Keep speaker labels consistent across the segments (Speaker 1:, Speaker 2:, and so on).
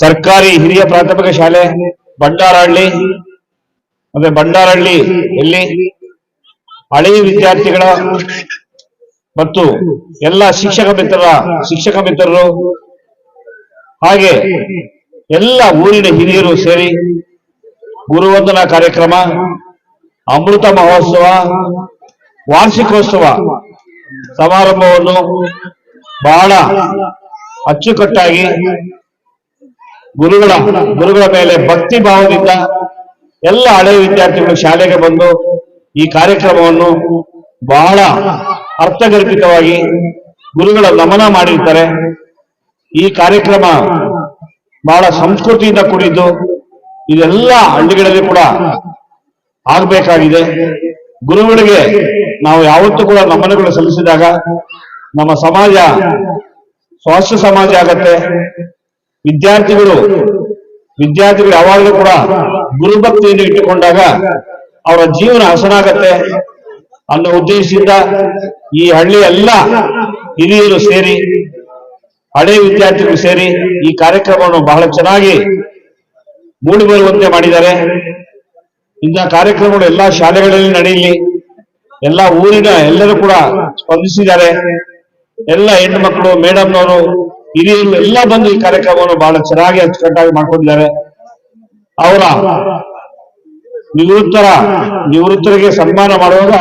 Speaker 1: ಸರ್ಕಾರಿ ಹಿರಿಯ ಪ್ರಾಥಮಿಕ ಶಾಲೆ ಬಂಡಾರಹಳ್ಳಿ ಅಂದ್ರೆ ಬಂಡಾರಹಳ್ಳಿ ಎಲ್ಲಿ? ಹಳೆಯ ವಿದ್ಯಾರ್ಥಿಗಳ ಮತ್ತು ಎಲ್ಲ ಶಿಕ್ಷಕ ಮಿತ್ರರ, ಶಿಕ್ಷಕ ಮಿತ್ರರು, ಹಾಗೆ ಎಲ್ಲ ಊರಿನ ಹಿರಿಯರು ಸೇರಿ ಗುರುವಂದನಾ ಕಾರ್ಯಕ್ರಮ, ಅಮೃತ ಮಹೋತ್ಸವ, ವಾರ್ಷಿಕೋತ್ಸವ ಸಮಾರಂಭವನ್ನು ಬಹಳ ಅಚ್ಚುಕಟ್ಟಾಗಿ ಗುರುಗಳ ಗುರುಗಳ ಮೇಲೆ ಭಕ್ತಿ ಭಾವದಿಂದ ಎಲ್ಲ ಹಳೆಯ ವಿದ್ಯಾರ್ಥಿಗಳು ಶಾಲೆಗೆ ಬಂದು ಈ ಕಾರ್ಯಕ್ರಮವನ್ನು ಬಹಳ ಅರ್ಥಗರ್ಭಿತವಾಗಿ ಗುರುಗಳ ನಮನ ಮಾಡಿರ್ತಾರೆ. ಈ ಕಾರ್ಯಕ್ರಮ ಬಹಳ ಸಂಸ್ಕೃತಿಯಿಂದ ಕೂಡಿದ್ದು ಇದೆಲ್ಲ ಹಳ್ಳಿಗಳಲ್ಲಿ ಕೂಡ ಆಗಬೇಕಾಗಿದೆ. ಗುರುಗಳಿಗೆ ನಾವು ಯಾವತ್ತೂ ಕೂಡ ನಮನಗಳು ಸಲ್ಲಿಸಿದಾಗ ನಮ್ಮ ಸಮಾಜ ಸ್ವಾಸ್ಥ್ಯ ಸಮಾಜ ಆಗತ್ತೆ. ವಿದ್ಯಾರ್ಥಿಗಳು ವಿದ್ಯಾರ್ಥಿಗಳು ಯಾವಾಗಲೂ ಕೂಡ ಗುರುಭಕ್ತಿಯನ್ನು ಇಟ್ಟುಕೊಂಡಾಗ ಅವರ ಜೀವನ ಹಸನಾಗತ್ತೆ. ಅನ್ನೋ ಉದ್ದೇಶದಿಂದ ಈ ಹಳ್ಳಿ ಎಲ್ಲ ಹಿರಿಯರು ಸೇರಿ, ಹಳೆ ವಿದ್ಯಾರ್ಥಿಗಳು ಸೇರಿ ಈ ಕಾರ್ಯಕ್ರಮವನ್ನು ಬಹಳ ಚೆನ್ನಾಗಿ ಮೂಡಿ ಬರುವಂತೆ ಮಾಡಿದ್ದಾರೆ. ಇಂತಹ ಕಾರ್ಯಕ್ರಮಗಳು ಎಲ್ಲಾ ಶಾಲೆಗಳಲ್ಲಿ ನಡೆಯಲಿ, ಎಲ್ಲ ಊರಿನ ಎಲ್ಲರೂ ಕೂಡ ಸ್ಪಂದಿಸಿದ್ದಾರೆ. ಎಲ್ಲ ಹೆಣ್ಣು ಮಕ್ಕಳು ಮೇಡಮ್ನವರು ಹಿರಿಯರು ಎಲ್ಲ ಬಂದು ಈ ಕಾರ್ಯಕ್ರಮವನ್ನು ಬಹಳ ಚೆನ್ನಾಗಿ ಅಚ್ಚುಕಟ್ಟಾಗಿ ಮಾಡ್ಕೊಂಡಿದ್ದಾರೆ ಅವರ ನಿವೃತ್ತರ, ನಿವೃತ್ತರಿಗೆ ಸನ್ಮಾನ ಮಾಡುವಾಗ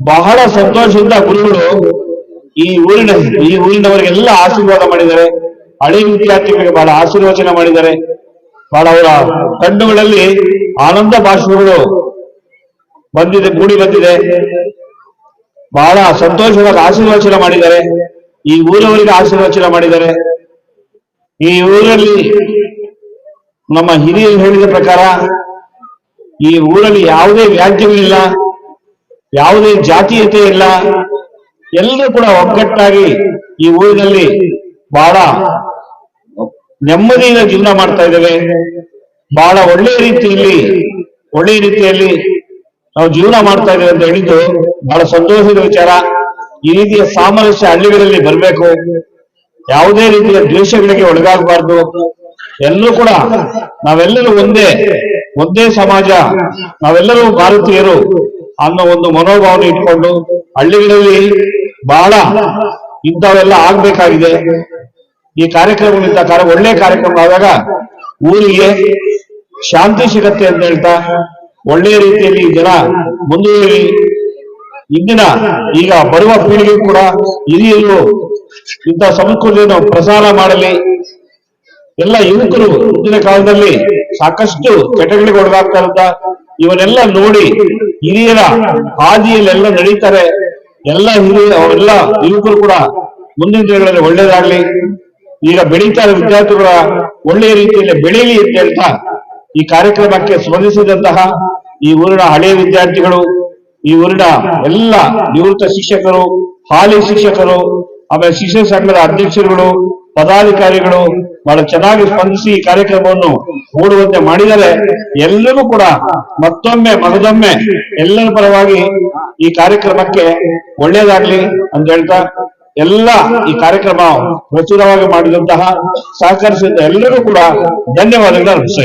Speaker 1: ಬಹಳ ಸಂತೋಷದಿಂದ ಗುರುಗಳು ಈ ಊರಿನ, ಈ ಊರಿನವರಿಗೆಲ್ಲ ಆಶೀರ್ವಾದ ಮಾಡಿದ್ದಾರೆ. ಹಳೆ ವಿದ್ಯಾರ್ಥಿಗಳಿಗೆ ಬಹಳ ಆಶೀರ್ವಚನ ಮಾಡಿದ್ದಾರೆ. ಬಹಳ ಅವರ ಕಣ್ಣುಗಳಲ್ಲಿ ಆನಂದ ಭಾಷಣಗಳು ಬಂದಿದೆ ಮೂಡಿ ಬಂದಿದೆ. ಬಹಳ ಸಂತೋಷವಾಗಿ ಆಶೀರ್ವಚನ ಮಾಡಿದ್ದಾರೆ. ಈ ಊರವರಿಗೆ ಆಶೀರ್ವಚನ ಮಾಡಿದ್ದಾರೆ. ಈ ಊರಲ್ಲಿ ನಮ್ಮ ಹಿರಿಯರು ಹೇಳಿದ ಪ್ರಕಾರ ಈ ಊರಲ್ಲಿ ಯಾವುದೇ ವ್ಯಾಜ್ಯವಿಲ್ಲ ಯಾವುದೇ ಜಾತೀಯತೆ ಇಲ್ಲ. ಎಲ್ಲರೂ ಕೂಡ ಒಗ್ಗಟ್ಟಾಗಿ ಈ ಊರಿನಲ್ಲಿ ಬಹಳ ನೆಮ್ಮದಿಯಿಂದ ಜೀವನ ಮಾಡ್ತಾ ಇದ್ದೇವೆ. ಬಹಳ ಒಳ್ಳೆಯ ರೀತಿಯಲ್ಲಿ ಒಳ್ಳೆಯ ರೀತಿಯಲ್ಲಿ ನಾವು ಜೀವನ ಮಾಡ್ತಾ ಇದ್ದೇವೆ ಅಂತ ಹೇಳಿದ್ದು ಬಹಳ ಸಂತೋಷದ ವಿಚಾರ. ಈ ರೀತಿಯ ಸಾಮರಸ್ಯ ಹಳ್ಳಿಗಳಲ್ಲಿ ಬರಬೇಕು. ಯಾವುದೇ ರೀತಿಯ ದ್ವೇಷಗಳಿಗೆ ಒಳಗಾಗಬಾರ್ದು. ಎಲ್ಲರೂ ಕೂಡ ನಾವೆಲ್ಲರೂ ಒಂದೇ ಒಂದೇ ಸಮಾಜ, ನಾವೆಲ್ಲರೂ ಭಾರತೀಯರು ಅನ್ನೋ ಒಂದು ಮನೋಭಾವನೆ ಇಟ್ಕೊಂಡು ಹಳ್ಳಿಗಳಲ್ಲಿ ಬಹಳ ಇಂಥವೆಲ್ಲ ಆಗ್ಬೇಕಾಗಿದೆ. ಈ ಕಾರ್ಯಕ್ರಮಗಳಿಂದ ಕಾರ್ಯ ಒಳ್ಳೆ ಕಾರ್ಯಕ್ರಮ ಆದಾಗ ಊರಿಗೆ ಶಾಂತಿ ಸಿಗತ್ತೆ ಅಂತ ಹೇಳ್ತಾ ಒಳ್ಳೆಯ ರೀತಿಯಲ್ಲಿ ಜನ ಮುಂದುವರಿ ಇಂದಿನ ಈಗ ಬರುವ ಪೀಳಿಗೆ ಕೂಡ ಹಿರಿಯರು ಇಂಥ ಸಂಸ್ಕೃತಿಯನ್ನು ಪ್ರಸಾರ ಮಾಡಲಿ. ಎಲ್ಲ ಯುವಕರು ಮುಂದಿನ ಕಾಲದಲ್ಲಿ ಸಾಕಷ್ಟು ಚಟಗಳಿಗೆ ಒಳಗಾಗ್ತಾ ಇರುತ್ತ ಇವನ್ನೆಲ್ಲ ನೋಡಿ ಹಿರಿಯರ ಹಾದಿಯಲ್ಲೆಲ್ಲ ನಡೀತಾರೆ. ಎಲ್ಲ ಹಿರಿಯ ಅವರೆಲ್ಲ ಯುವಕರು ಕೂಡ ಮುಂದಿನ ದಿನಗಳಲ್ಲಿ ಒಳ್ಳೇದಾಗ್ಲಿ ಈಗ ಬೆಳೀತಾ ವಿದ್ಯಾರ್ಥಿಗಳ ಒಳ್ಳೆಯ ರೀತಿಯಲ್ಲಿ ಬೆಳೀಲಿ ಅಂತ ಹೇಳ್ತಾ ಈ ಕಾರ್ಯಕ್ರಮಕ್ಕೆ ಸ್ಪಂದಿಸಿದಂತಹ ಈ ಊರಿನ ಹಳೆಯ ವಿದ್ಯಾರ್ಥಿಗಳು, ಈ ಊರಿನ ಎಲ್ಲ ನಿವೃತ್ತ ಶಿಕ್ಷಕರು, ಹಾಲಿ ಶಿಕ್ಷಕರು, ಆಮೇಲೆ ಶಿಕ್ಷಕ ಸಂಘದ ಅಧ್ಯಕ್ಷರುಗಳು, ಪದಾಧಿಕಾರಿಗಳು ಬಹಳ ಚೆನ್ನಾಗಿ ಸ್ಪಂದಿಸಿ ಈ ಕಾರ್ಯಕ್ರಮವನ್ನು ಮೂಡುವಂತೆ ಮಾಡಿದರೆ ಎಲ್ಲರೂ ಕೂಡ ಮತ್ತೊಮ್ಮೆ, ಮಗದೊಮ್ಮೆ ಎಲ್ಲರ ಪರವಾಗಿ ಈ ಕಾರ್ಯಕ್ರಮಕ್ಕೆ ಒಳ್ಳೇದಾಗ್ಲಿ ಅಂತ ಹೇಳ್ತಾ ಎಲ್ಲ ಈ ಕಾರ್ಯಕ್ರಮ ಪ್ರಚುರವಾಗಿ ಮಾಡಿದಂತಹ ಸಹಕರಿಸಿದ ಎಲ್ಲರೂ ಕೂಡ ಧನ್ಯವಾದಗಳು ಅರ್ಪಿಸ್ತಾ